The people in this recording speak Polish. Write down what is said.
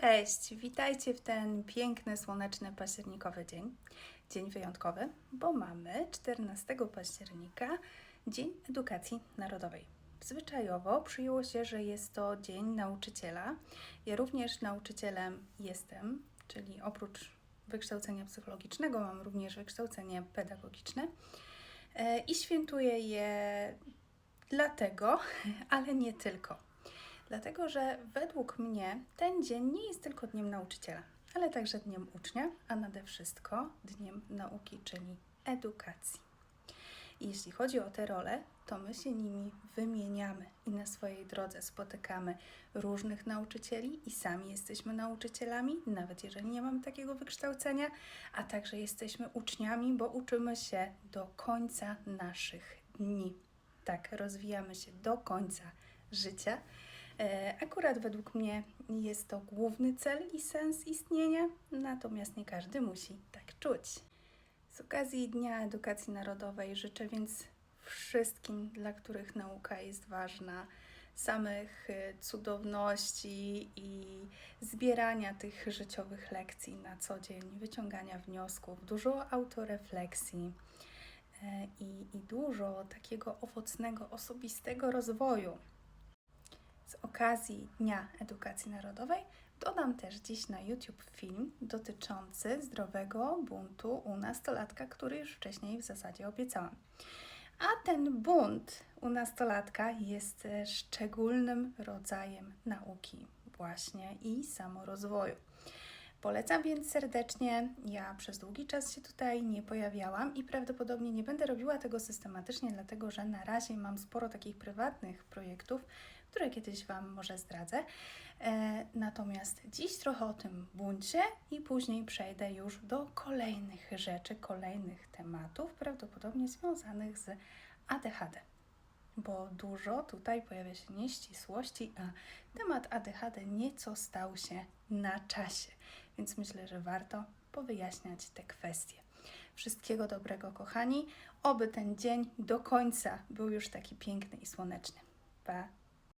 Cześć, witajcie w ten piękny, słoneczny, październikowy dzień. Dzień wyjątkowy, bo mamy 14 października Dzień Edukacji Narodowej. Zwyczajowo przyjęło się, że jest to Dzień Nauczyciela. Ja również nauczycielem jestem, czyli oprócz wykształcenia psychologicznego mam również wykształcenie pedagogiczne E, i świętuję je dlatego, ale nie tylko. Dlatego, że według mnie ten dzień nie jest tylko dniem nauczyciela, ale także dniem ucznia, a nade wszystko dniem nauki, czyli edukacji. I jeśli chodzi o te role, to my się nimi wymieniamy i na swojej drodze spotykamy różnych nauczycieli i sami jesteśmy nauczycielami, nawet jeżeli nie mamy takiego wykształcenia, a także jesteśmy uczniami, bo uczymy się do końca naszych dni. Tak, rozwijamy się do końca życia. E, Akurat według mnie jest to główny cel i sens istnienia, natomiast nie każdy musi tak czuć. Z okazji Dnia Edukacji Narodowej życzę więc wszystkim, dla których nauka jest ważna, samych e, cudowności i zbierania tych życiowych lekcji na co dzień, wyciągania wniosków, dużo autorefleksji e, i, i dużo takiego owocnego, osobistego rozwoju. Okazji Dnia Edukacji Narodowej dodam też dziś na YouTube film dotyczący zdrowego buntu u nastolatka, który już wcześniej w zasadzie obiecałam. A ten bunt u nastolatka jest szczególnym rodzajem nauki, właśnie i samorozwoju. Polecam więc serdecznie. Ja przez długi czas się tutaj nie pojawiałam i prawdopodobnie nie będę robiła tego systematycznie, dlatego że na razie mam sporo takich prywatnych projektów, które kiedyś Wam może zdradzę. E, natomiast dziś trochę o tym buncie i później przejdę już do kolejnych rzeczy, kolejnych tematów, prawdopodobnie związanych z ADHD bo dużo tutaj pojawia się nieścisłości, a temat ADHD nieco stał się na czasie, więc myślę, że warto powyjaśniać te kwestie. Wszystkiego dobrego, kochani. Oby ten dzień do końca był już taki piękny i słoneczny. Pa!